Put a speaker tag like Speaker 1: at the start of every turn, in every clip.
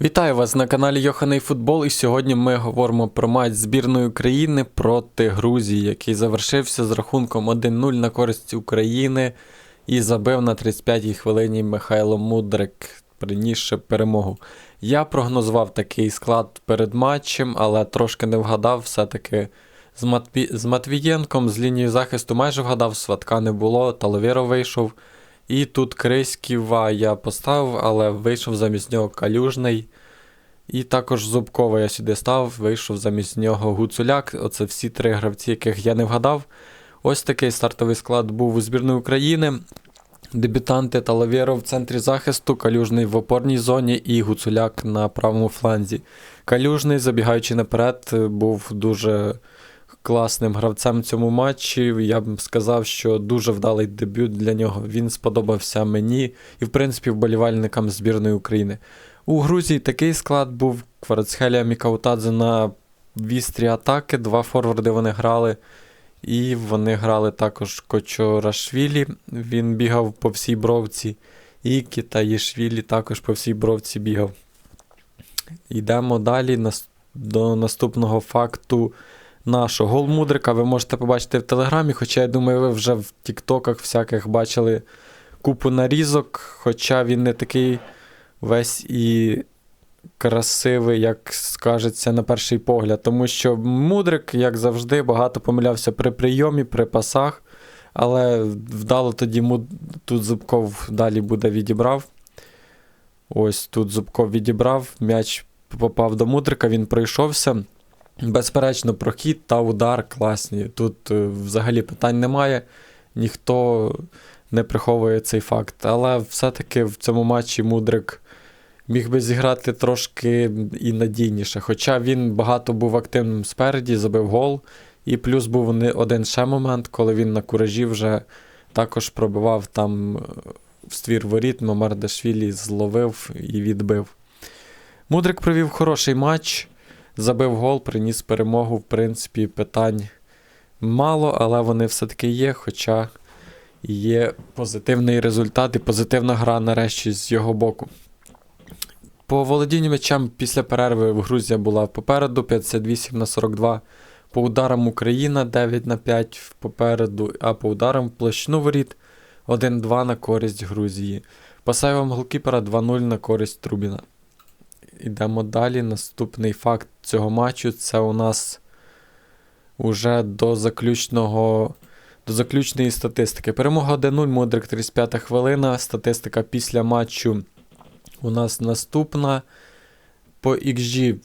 Speaker 1: Вітаю вас на каналі Йоханий Футбол. І сьогодні ми говоримо про матч збірної України проти Грузії, який завершився з рахунком 1-0 на користь України і забив на 35-й хвилині Михайло Мудрик, принісши перемогу. Я прогнозував такий склад перед матчем, але трошки не вгадав. Все-таки з, Матві... з Матвієнком з лінії захисту майже вгадав, сватка не було, Таловіро вийшов. І тут Криськіва я поставив, але вийшов замість нього Калюжний. І також Зубкова я сюди став, вийшов замість нього Гуцуляк. Оце всі три гравці, яких я не вгадав. Ось такий стартовий склад був у збірної України. Дебютанти Талавєро в центрі захисту, Калюжний в опорній зоні і Гуцуляк на правому фланзі. Калюжний, забігаючи наперед, був дуже класним гравцем цьому матчі. Я б сказав, що дуже вдалий дебют для нього. Він сподобався мені і, в принципі, вболівальникам збірної України. У Грузії такий склад був Кварацхелія Мікаутадзе на вістрі атаки. Два форварди вони грали. І вони грали також Кочорашвілі. Він бігав по всій бровці. І Китаїшвілі також по всій бровці бігав. Йдемо далі до наступного факту нашого гол Мудрика. Ви можете побачити в Телеграмі, хоча я думаю, ви вже в Тіктоках всяких бачили купу нарізок, хоча він не такий весь і красивий, як скажеться на перший погляд. Тому що Мудрик, як завжди, багато помилявся при прийомі, при пасах. Але вдало тоді му... тут Зубков далі буде відібрав. Ось тут Зубков відібрав, м'яч попав до Мудрика, він пройшовся. Безперечно, прохід та удар класні. Тут е, взагалі питань немає, ніхто не приховує цей факт. Але все-таки в цьому матчі Мудрик міг би зіграти трошки і надійніше. Хоча він багато був активним спереді, забив гол. І плюс був один ще момент, коли він на куражі вже також пробивав там е, в ствір воріт, Мамардашвілі зловив і відбив. Мудрик провів хороший матч. Забив гол, приніс перемогу, в принципі, питань мало, але вони все-таки є. Хоча є позитивний результат і позитивна гра нарешті з його боку. По володінню м'ячем після перерви в Грузія була попереду 58 на 42. По ударам Україна 9 на 5 попереду, а по ударам площину воріт 1-2 на користь Грузії. По сейвам голкіпера 2-0 на користь Трубіна. Йдемо далі. Наступний факт цього матчу це у нас уже до заключного. До заключної статистики. Перемога 1-0, Мудрик 35 хвилина. Статистика після матчу у нас наступна. По XG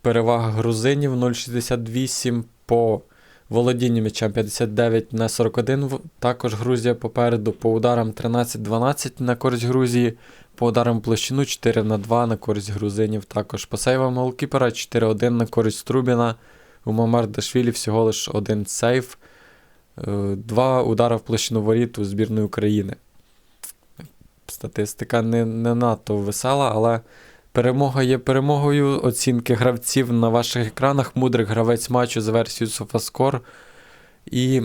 Speaker 1: перевага грузинів 0,68. По володінню м'ячем 59 на 41. Також Грузія попереду. По ударам 13-12 на користь Грузії. По ударам площину 4 на 2 на користь грузинів. Також по сейвам голкіпера 4-1 на користь Трубіна. У Мамардашвілі всього лиш один сейв. Е, два удари в площину воріт у збірної України. Статистика не, не надто весела, але перемога є перемогою. Оцінки гравців на ваших екранах. Мудрик гравець матчу за версією SofaScore. І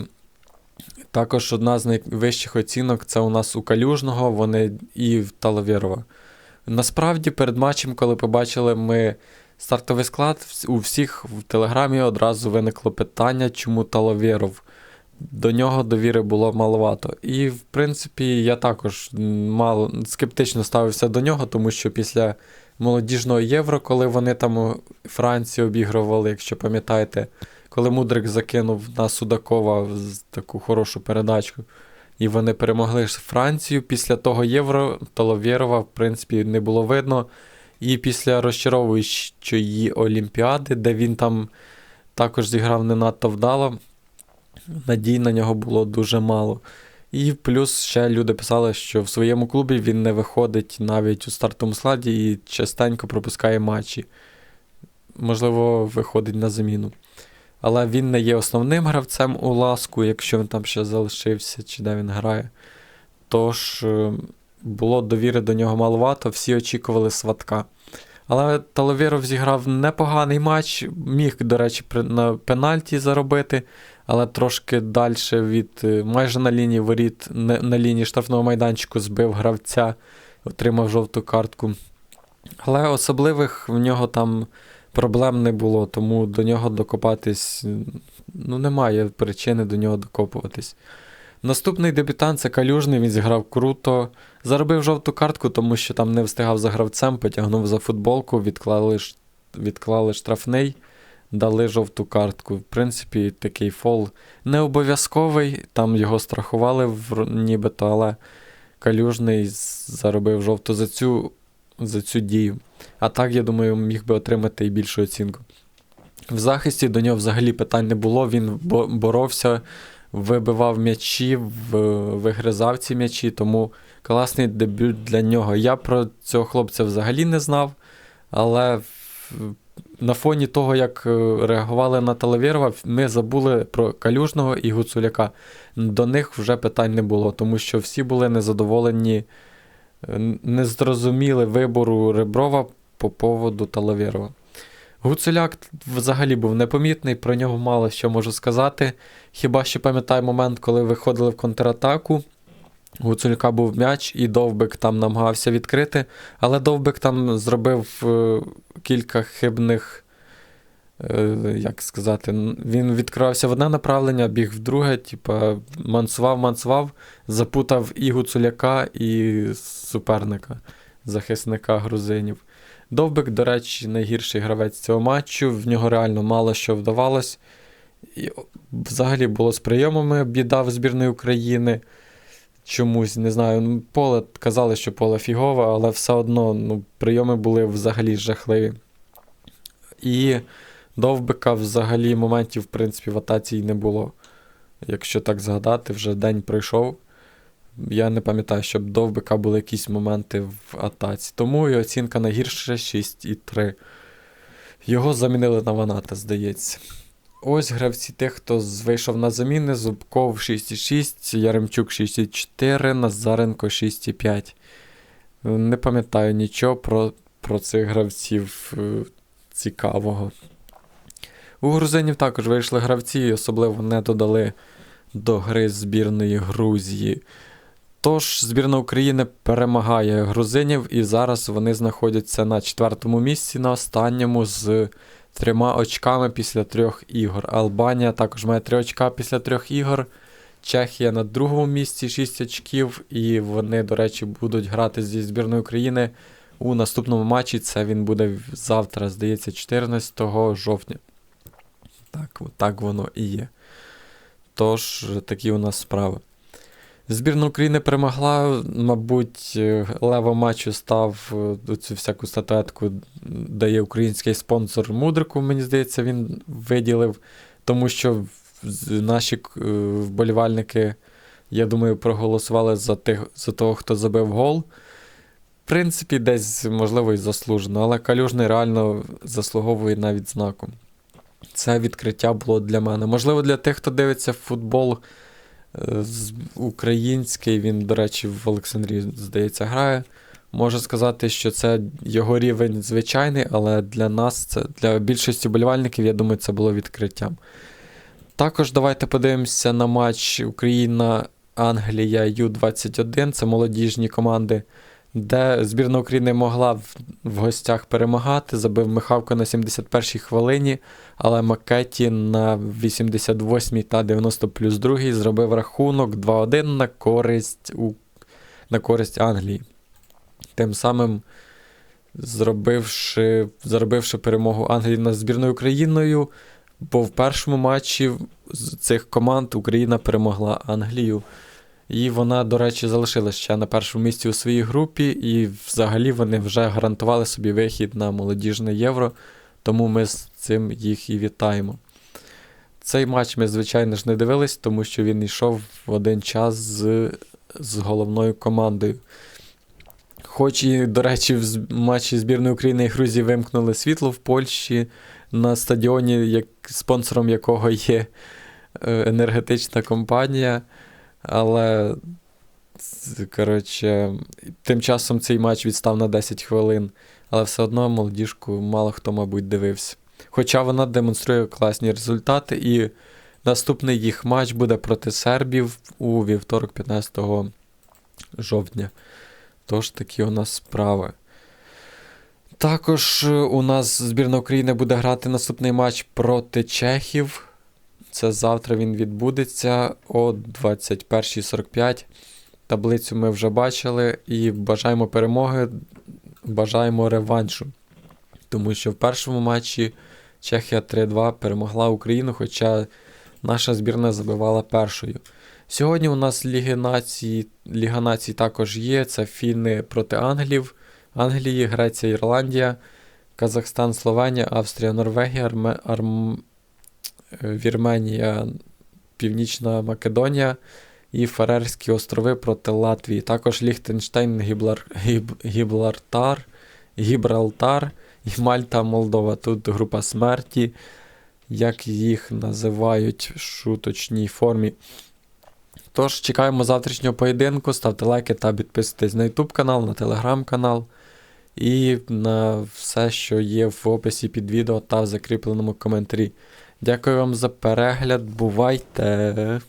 Speaker 1: також одна з найвищих оцінок це у нас у Калюжного, вони і в Таловєрова. Насправді, перед матчем, коли побачили ми стартовий склад, у всіх в Телеграмі одразу виникло питання, чому Таловєров. До нього довіри було маловато. І, в принципі, я також мало скептично ставився до нього, тому що після молодіжного євро, коли вони там Францію обігрували, якщо пам'ятаєте, коли Мудрик закинув на Судакова таку хорошу передачку, і вони перемогли Францію. Після того Євро Толовєрова, в принципі, не було видно. І після розчаровуючої Олімпіади, де він там також зіграв не надто вдало, надій на нього було дуже мало. І плюс ще люди писали, що в своєму клубі він не виходить навіть у стартовому складі і частенько пропускає матчі. Можливо, виходить на заміну. Але він не є основним гравцем у ласку, якщо він там ще залишився, чи де він грає. Тож е, було довіри до нього маловато, всі очікували сватка. Але Таловіров зіграв непоганий матч, міг, до речі, на пенальті заробити, але трошки далі від е, майже на лінії воріт, на лінії штрафного майданчику збив гравця, отримав жовту картку. Але особливих в нього там проблем не було, тому до нього докопатись ну, немає причини до нього докопуватись. Наступний дебютант це Калюжний, він зіграв круто. Заробив жовту картку, тому що там не встигав за гравцем, потягнув за футболку, відклали, відклали штрафний, дали жовту картку. В принципі, такий фол не обов'язковий, там його страхували в, нібито, але Калюжний заробив жовту за цю, за цю дію. А так, я думаю, міг би отримати і більшу оцінку. В захисті до нього взагалі питань не було. Він боровся, вибивав м'ячі, вигризав ці м'ячі, тому класний дебют для нього. Я про цього хлопця взагалі не знав, але на фоні того, як е, реагували на Талавєрова, ми забули про Калюжного і Гуцуляка. До них вже питань не було, тому що всі були незадоволені, не зрозуміли вибору Реброва по поводу Талавєрова. Гуцуляк взагалі був непомітний, про нього мало що можу сказати. Хіба що пам'ятаю момент, коли виходили в контратаку. Гуцуляка був м'яч, і Довбик там намагався відкрити, але Довбик там зробив е, кілька хибних, як сказати, він відкривався в одне направлення, біг в друге, типа мансував, мансував, запутав і Гуцуляка, і суперника, захисника грузинів. Довбик, до речі, найгірший гравець цього матчу. В нього реально мало що вдавалось. І взагалі було з прийомами біда в збірної України. Чомусь, не знаю. ну, Поле казали, що поле фігове, але все одно ну, прийоми були взагалі жахливі. І довбика взагалі моментів, в принципі, в атаці й не було. Якщо так згадати, вже день пройшов. Я не пам'ятаю, щоб довбика були якісь моменти в атаці. Тому і оцінка найгірше 6,3. Його замінили на Ваната, здається. Ось гравці тих, хто вийшов на заміни: Зубков 6,6, Яремчук 6,4, Назаренко 6,5. Не пам'ятаю нічого про, про цих гравців е, цікавого. У грузинів також вийшли гравці, особливо не додали до гри збірної Грузії. Тож збірна України перемагає грузинів, і зараз вони знаходяться на четвертому місці, на останньому з трьома очками після трьох ігор. Албанія також має три очка після трьох ігор. Чехія на другому місці 6 очків, і вони, до речі, будуть грати зі збірною України у наступному матчі. Це він буде завтра, здається, 14 жовтня. Так, так воно і є. Тож, такі у нас справи. Збірна України перемогла, мабуть, е, лево матчу став е, цю всяку статуетку, дає український спонсор Мудрику, мені здається, він виділив, тому що наші е, вболівальники, я думаю, проголосували за, тих, за того, хто забив гол. В принципі, десь, можливо, і заслужено, але Калюжний реально заслуговує на відзнаку. Це відкриття було для мене. Можливо, для тих, хто дивиться футбол е, український, він, до речі, в Олександрії, здається, грає. Можу сказати, що це його рівень звичайний, але для нас, це, для більшості болівальників, я думаю, це було відкриттям. Також давайте подивимося на матч Україна-Англія Ю-21. Це молодіжні команди, де збірна України могла в, в гостях перемагати. Забив Михавко на 71-й хвилині, але Макеті на 88-й та 90 плюс 2 зробив рахунок 2-1 на користь, у, на користь Англії. Тим самим зробивши, заробивши перемогу Англії над збірною Україною, бо в першому матчі з цих команд Україна перемогла Англію. І вона, до речі, залишилась ще на першому місці у своїй групі, і взагалі вони вже гарантували собі вихід на молодіжне євро, тому ми з цим їх і вітаємо. Цей матч ми, звичайно ж, не дивились, тому що він йшов в один час з, з головною командою. Хоч і, до речі, в матчі збірної України і Грузії вимкнули світло в Польщі на стадіоні, як, спонсором якого є е, енергетична компанія. Але, коротше, тим часом цей матч відстав на 10 хвилин. Але все одно молодіжку мало хто, мабуть, дивився. Хоча вона демонструє класні результати, і наступний їх матч буде проти сербів у вівторок 15 жовтня. Тож такі у нас справи. Також у нас збірна України буде грати наступний матч проти Чехів. Це завтра він відбудеться о 21.45. Таблицю ми вже бачили і бажаємо перемоги, бажаємо реваншу. Тому що в першому матчі Чехія 3-2 перемогла Україну, хоча наша збірна забивала першою. Сьогодні у нас Ліги націй, Ліга націй також є. Це фіни проти Англів, Англії, Греція, Ірландія, Казахстан, Словенія, Австрія, Норвегія, Арм... е, Вірменія, Північна Македонія і Фарерські острови проти Латвії. Також Ліхтенштейн, Гіблар... Гіб... Гіблартар, Гібралтар і Мальта, Молдова. Тут група смерті, як їх називають в шуточній формі. Тож, чекаємо завтрашнього поєдинку, ставте лайки та підписуйтесь на YouTube канал, на телеграм канал і на все, що є в описі під відео та в закріпленому коментарі. Дякую вам за перегляд, бувайте!